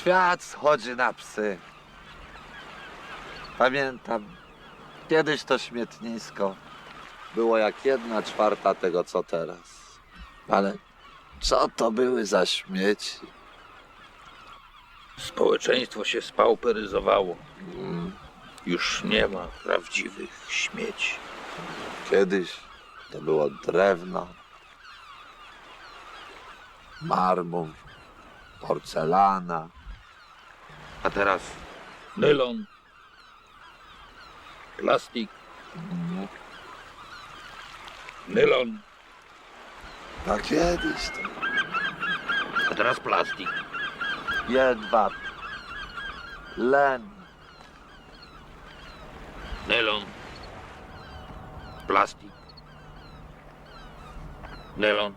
Świat schodzi na psy. Pamiętam, kiedyś to śmietnisko było jak jedna czwarta tego, co teraz. Ale co to były za śmieci? Społeczeństwo się spauperyzowało. Już nie ma prawdziwych śmieci. Kiedyś to było drewno, marmur, porcelana. A teraz nylon, plastik, nylon, A kiedyś to. A teraz plastik. jedwab, len, Nylon, plastik, nylon,